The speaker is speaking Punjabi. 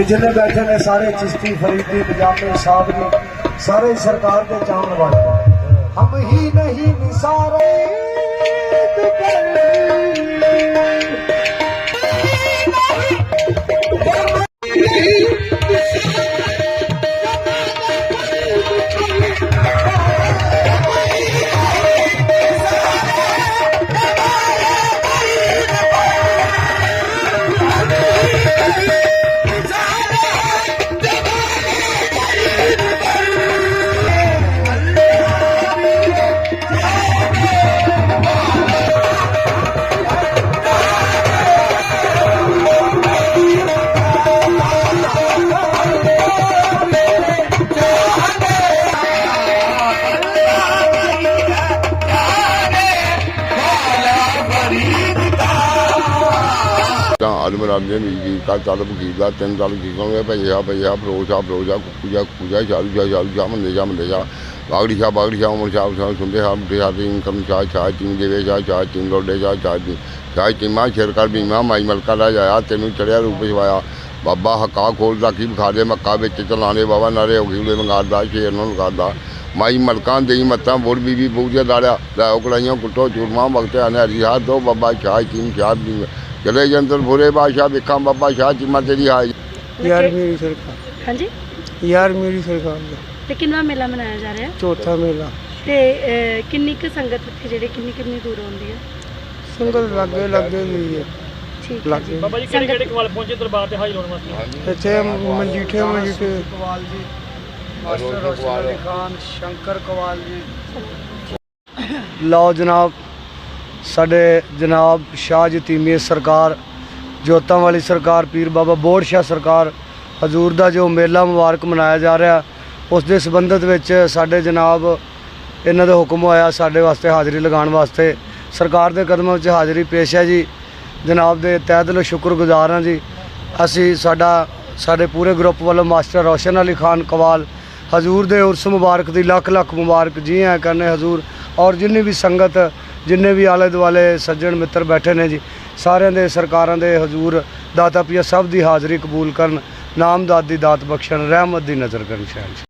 ਇਹ ਜਿੰਨੇ ਬੈਠੇ ਨੇ ਸਾਰੇ ਚਿਸ਼ਤੀ ਫਰੀਦੀ, ਪਜਾਮੇ ਸਾਧਵੀ ਸਾਰੇ ਸਰਕਾਰ ਦੇ ਚਾਹਣ ਵਾਲੇ ਹਮ ਹੀ ਨਹੀਂ ਨਿਸਾਰੇ। ਤਾਂ ਆਦਮ ਰਾਮ ਦੇ ਵੀ ਕਾ ਚੱਲ ਵਕੀਲ ਦਾ ਤਿੰਨ ਚੱਲ ਕੀ ਕਹੋਗੇ ਭਈਆ ਭਈਆ ਫਰੋਸ਼ਾ ਫਰੋਸ਼ਾ ਕੁੱਜਾ ਕੁੱਜਾ ਚਾਲੂ ਜਾ ਚਾਲੂ ਜਾ ਮੰਦੇ ਜਾ ਮੰਦੇ ਜਾ ਬਾਗੜੀ ਸ਼ਾ ਬਾਗੜੀ ਸ਼ਾ ਉਮਰ ਸ਼ਾ ਉਸਾ ਸੁਣਦੇ ਹਾਂ ਮੁੰਡੇ ਹਾਂ ਇਨਕਮ ਸ਼ਾ ਸ਼ਾ ਚਿੰਗ ਦੇਵੇ ਸ਼ਾ ਸ਼ਾ ਚਿੰਗ ਲੋਡੇ ਸ਼ਾ ਸ਼ਾ ਜੀ ਸ਼ਾ ਚਿਮਾ ਸ਼ੇਰ ਕਰ, ਬੀਮਾ, ਮਾਈ ਮਲਕਾ ਦਾ ਜਾਇਆ, ਤੈਨੂੰ ਚੜਿਆ ਰੂਪ ਜਵਾਇਆ ਬਾਬਾ ਹਕਾ ਖੋਲਦਾ ਕੀ ਵਿਖਾ ਦੇ, ਮੱਕਾ ਵਿੱਚ ਚਲਾਣੇ, ਬਾਬਾ ਨਾਰੇ ਹੋ ਗਈ ਮੰਗਾਦਾ ਸ਼ੇਰ ਨੂੰ ਲਗਾਦਾ ਮਾਈ ਮਲਕਾਂ ਦੇਈ ਮੱਤਾਂ, ਬੋੜ ਬੀਬੀ ਪੂਜਾ ਦਾੜਿਆ। ਲੈ ਕੜਾਈਆਂ ਕੁੱਟੋ, ਚੂਰਮਾ ਵਕਤ ਆਨੇ ਹਰੀ ਦੋ, ਬਾਬਾ ਸ਼ਾਹ ਚਿੰਗ ਸ਼ਾਹ ਦੀ ਚਲੇ ਜੰਤਰ ਭੋਰੇ ਬਾਦਸ਼ਾਹ ਵੇਖਾਂ ਬਾਬਾ ਸ਼ਾਹ ਚਿਮਾ ਤੇਰੀ ਹਾਈ ਯਾਰ ਮੇਰੀ ਸਰਕਾਰ ਹਾਂਜੀ? ਯਾਰ ਮੇਰੀ ਸਰਕਾਰ ਦਾ ਤੇ ਕਿੰਨਾ ਮੇਲਾ ਮਨਾਇਆ ਜਾ ਰਿਹਾ? ਚੌਥਾ ਮੇਲਾ। ਤੇ ਅਹ, ਕਿੰਨੀ ਕੁ ਸੰਗਤ ਇੱਥੇ ਜਿਹੜੇ ਕਿੰਨੀ ਕਿੰਨੀ ਦੂਰ ਆਉਂਦੀ ਹੈ? ਸੰਗਤ ਲੱਗੇ ਲੱਗੇ ਨਹੀਂ ਹੈ। ਠੀਕ ਹੈ ਲੱਗੇ। ਬਾਬਾ ਜੀ ਕਿਹੜੇ ਕਿਹੜੇ ਕਵਾਲ ਪਹੁੰਚੇ ਦਰਬਾਰ ਤੇ ਹਾਜ਼ਰ ਹੋਣ ਵਾਸਤੇ? ਇੱਥੇ ਮਨਜੀਠੇ ਮਨਜੀਠੇ। ਕਵਾਲ ਜੀ ਮਾਸਟਰ ਰੋਸ਼ਨ ਅਲੀ ਖਾਨ ਸ਼ੰਕਰ ਕਵਾਲ ਜੀ। ਲਓ ਜਨਾਬ ਸਾਡੇ ਜਨਾਬ ਸ਼ਾਹ ਜਤੀਮੀ ਸਰਕਾਰ, ਜੋਤਾਂ ਵਾਲੀ ਸਰਕਾਰ, ਪੀਰ ਬਾਬਾ ਬੋੜ ਸ਼ਾਹ ਸਰਕਾਰ, ਹਜ਼ੂਰ ਦਾ ਜੋ ਮੇਲਾ ਮੁਬਾਰਕ ਮਨਾਇਆ ਜਾ ਰਿਹਾ, ਉਸ ਦੇ ਸੰਬੰਧਤ ਵਿੱਚ ਸਾਡੇ ਜਨਾਬ ਇਹਨਾਂ ਦਾ ਹੁਕਮ ਹੋਇਆ ਸਾਡੇ ਵਾਸਤੇ ਹਾਜ਼ਰੀ ਲਗਾਉਣ ਵਾਸਤੇ। ਸਰਕਾਰ ਦੇ ਕਦਮਾਂ ਵਿੱਚ ਹਾਜ਼ਰੀ ਪੇਸ਼ ਹੈ ਜੀ। ਜਨਾਬ ਦੇ ਤਹਿ ਦਿਲੋਂ ਸ਼ੁਕਰਗੁਜ਼ਾਰ ਹਾਂ ਜੀ। ਅਸੀਂ ਸਾਡਾ, ਸਾਡੇ ਪੂਰੇ ਗਰੁੱਪ ਵੱਲੋਂ ਮਾਸਟਰ ਰੋਸ਼ਨ ਅਲੀ ਖਾਨ ਕਵਾਲ, ਹਜ਼ੂਰ ਦੇ ਉਰਸ ਮੁਬਾਰਕ ਦੀ ਲੱਖ ਲੱਖ ਮੁਬਾਰਕ ਜੀ ਆਇਆਂ ਕਰਨੇ ਹਜ਼ੂਰ। ਔਰ ਜਿੰਨੀ ਵੀ ਸੰਗਤ ਜਿੰਨੇ ਵੀ ਆਲੇ ਦੁਆਲੇ ਸੱਜਣ ਮਿੱਤਰ ਬੈਠੇ ਨੇ ਜੀ, ਸਾਰਿਆਂ ਦੇ ਸਰਕਾਰਾਂ ਦੇ ਹਜ਼ੂਰ ਦਾਤਾ ਪੀਆ ਸਭ ਦੀ ਹਾਜ਼ਰੀ ਕਬੂਲ ਕਰਨ, ਨਾਮਦਾਦ ਦੀ ਦਾਤ ਬਖਸ਼ਣ, ਰਹਿਮਤ ਦੀ ਨਜ਼ਰ ਕਰਨ ਸ਼ਹਿਰ